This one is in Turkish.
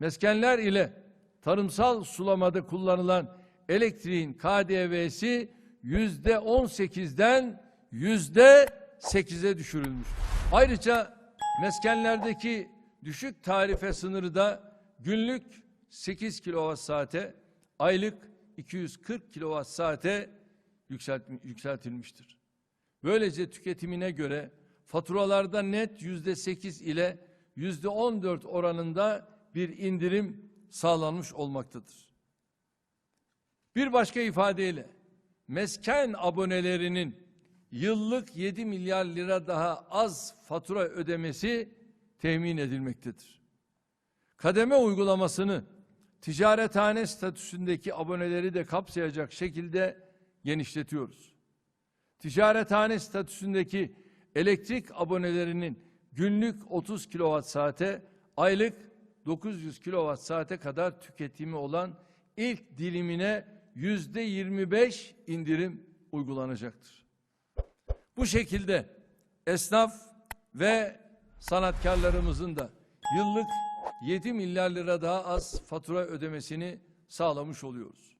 Meskenler ile tarımsal sulamada kullanılan elektriğin KDV'si yüzde 18'den yüzde 8'e düşürülmüş. Ayrıca meskenlerdeki düşük tarife sınırı da günlük 8 kilowatt saate, aylık 240 kilowatt saate yükselt- yükseltilmiştir. Böylece tüketimine göre faturalarda net yüzde 8 ile yüzde 14 oranında bir indirim sağlanmış olmaktadır. Bir başka ifadeyle mesken abonelerinin yıllık 7 milyar lira daha az fatura ödemesi temin edilmektedir. Kademe uygulamasını ticarethane statüsündeki aboneleri de kapsayacak şekilde genişletiyoruz. Ticarethane statüsündeki elektrik abonelerinin günlük 30 kilowatt saate, aylık 900 kilowatt saate kadar tüketimi olan ilk dilimine yüzde 25 indirim uygulanacaktır. Bu şekilde esnaf ve sanatkarlarımızın da yıllık 7 milyar lira daha az fatura ödemesini sağlamış oluyoruz.